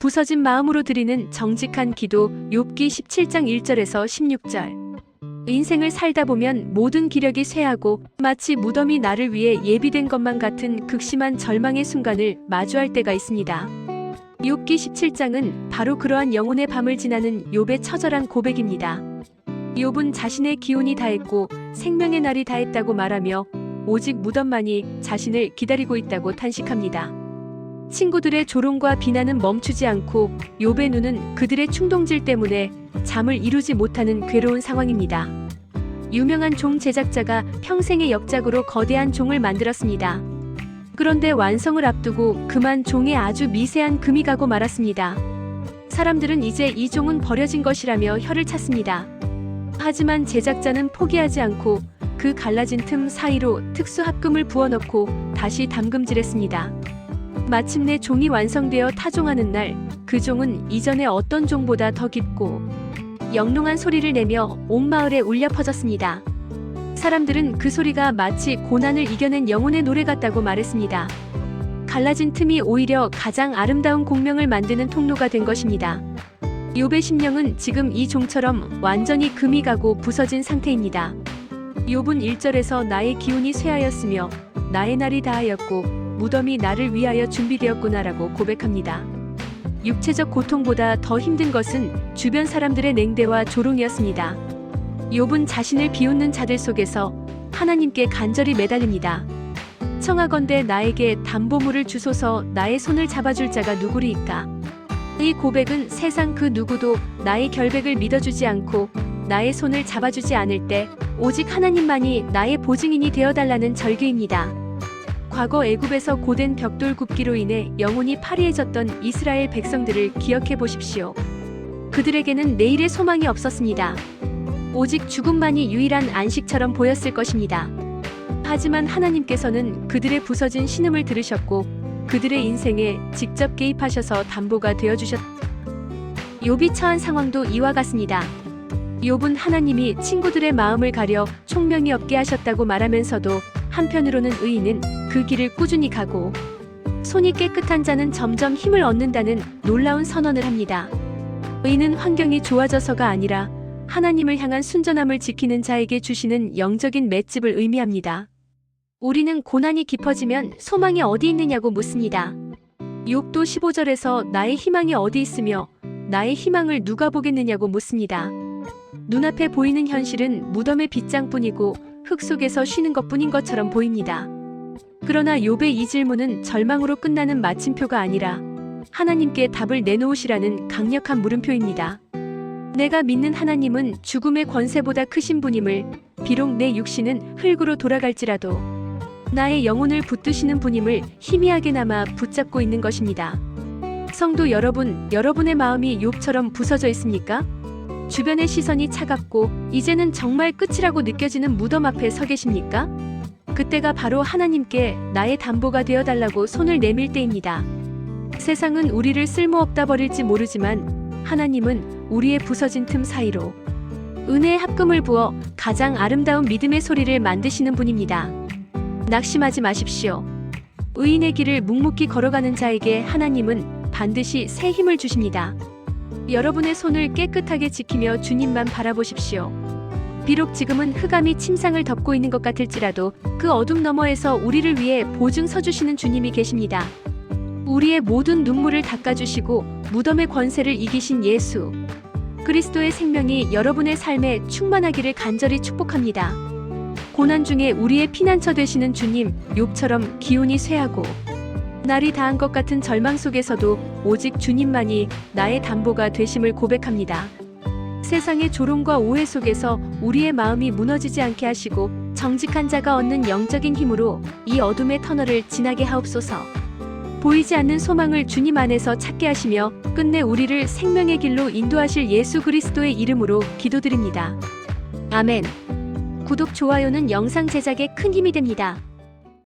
부서진 마음으로 드리는 정직한 기도 욥기 17장 1절에서 16절. 인생을 살다 보면 모든 기력이 쇠하고 마치 무덤이 나를 위해 예비된 것만 같은 극심한 절망의 순간을 마주할 때가 있습니다. 욥기 17장은 바로 그러한 영혼의 밤을 지나는 욥의 처절한 고백입니다. 욥은 자신의 기운이 다했고 생명의 날이 다했다고 말하며 오직 무덤만이 자신을 기다리고 있다고 탄식합니다. 친구들의 조롱과 비난은 멈추지 않고 욥의 눈은 그들의 충동질 때문에 잠을 이루지 못하는 괴로운 상황입니다. 유명한 종 제작자가 평생의 역작으로 거대한 종을 만들었습니다. 그런데 완성을 앞두고 그만 종에 아주 미세한 금이 가고 말았습니다. 사람들은 이제 이 종은 버려진 것이라며 혀를 찼습니다. 하지만 제작자는 포기하지 않고 그 갈라진 틈 사이로 특수 합금을 부어넣고 다시 담금질했습니다. 마침내 종이 완성되어 타종하는 날, 그 종은 이전의 어떤 종보다 더 깊고 영롱한 소리를 내며 온 마을에 울려 퍼졌습니다. 사람들은 그 소리가 마치 고난을 이겨낸 영혼의 노래 같다고 말했습니다. 갈라진 틈이 오히려 가장 아름다운 공명을 만드는 통로가 된 것입니다. 욥의 심령은 지금 이 종처럼 완전히 금이 가고 부서진 상태입니다. 욥은 1절에서 나의 기운이 쇠하였으며 나의 날이 다하였고 무덤이 나를 위하여 준비되었구나라고 고백합니다. 육체적 고통보다 더 힘든 것은 주변 사람들의 냉대와 조롱이었습니다. 욥은 자신을 비웃는 자들 속에서 하나님께 간절히 매달립니다. 청하건대 나에게 담보물을 주소서 나의 손을 잡아줄 자가 누구리이까? 이 고백은 세상 그 누구도 나의 결백을 믿어주지 않고 나의 손을 잡아주지 않을 때 오직 하나님만이 나의 보증인이 되어달라는 절규입니다. 과거 애굽에서 고된 벽돌 굽기로 인해 영혼이 파리해졌던 이스라엘 백성들을 기억해 보십시오. 그들에게는 내일의 소망이 없었습니다. 오직 죽음만이 유일한 안식처럼 보였을 것입니다. 하지만 하나님께서는 그들의 부서진 신음을 들으셨고 그들의 인생에 직접 개입하셔서 담보가 되어 주셨. 욥이 처한 상황도 이와 같습니다. 욥은 하나님이 친구들의 마음을 가려 총명이 없게 하셨다고 말하면서도 한편으로는 의인은 그 길을 꾸준히 가고 손이 깨끗한 자는 점점 힘을 얻는다는 놀라운 선언을 합니다. 의인은 환경이 좋아져서가 아니라 하나님을 향한 순전함을 지키는 자에게 주시는 영적인 맷집을 의미합니다. 우리는 고난이 깊어지면 소망이 어디 있느냐고 묻습니다. 욥도 15절에서 나의 희망이 어디 있으며 나의 희망을 누가 보겠느냐고 묻습니다. 눈앞에 보이는 현실은 무덤의 빗장뿐이고 흙 속에서 쉬는 것뿐인 것처럼 보입니다. 그러나 욥의 이 질문은 절망으로 끝나는 마침표가 아니라 하나님께 답을 내놓으시라는 강력한 물음표입니다. 내가 믿는 하나님은 죽음의 권세보다 크신 분임을 비록 내 육신은 흙으로 돌아갈지라도 나의 영혼을 붙드시는 분임을 희미하게나마 붙잡고 있는 것입니다. 성도 여러분, 여러분의 마음이 욥처럼 부서져 있습니까? 주변의 시선이 차갑고 이제는 정말 끝이라고 느껴지는 무덤 앞에 서 계십니까? 그때가 바로 하나님께 나의 담보가 되어 달라고 손을 내밀 때입니다. 세상은 우리를 쓸모없다 버릴지 모르지만 하나님은 우리의 부서진 틈 사이로 은혜의 합금을 부어 가장 아름다운 믿음의 소리를 만드시는 분입니다. 낙심하지 마십시오. 의인의 길을 묵묵히 걸어가는 자에게 하나님은 반드시 새 힘을 주십니다. 여러분의 손을 깨끗하게 지키며 주님만 바라보십시오. 비록 지금은 흑암이 침상을 덮고 있는 것 같을지라도 그 어둠 너머에서 우리를 위해 보증 서주시는 주님이 계십니다. 우리의 모든 눈물을 닦아주시고 무덤의 권세를 이기신 예수. 그리스도의 생명이 여러분의 삶에 충만하기를 간절히 축복합니다. 고난 중에 우리의 피난처 되시는 주님, 욥처럼 기운이 쇠하고 날이 다한 것 같은 절망 속에서도 오직 주님만이 나의 담보가 되심을 고백합니다. 세상의 조롱과 오해 속에서 우리의 마음이 무너지지 않게 하시고 정직한 자가 얻는 영적인 힘으로 이 어둠의 터널을 지나게 하옵소서. 보이지 않는 소망을 주님 안에서 찾게 하시며 끝내 우리를 생명의 길로 인도하실 예수 그리스도의 이름으로 기도드립니다. 아멘. 구독, 좋아요는 영상 제작에 큰 힘이 됩니다.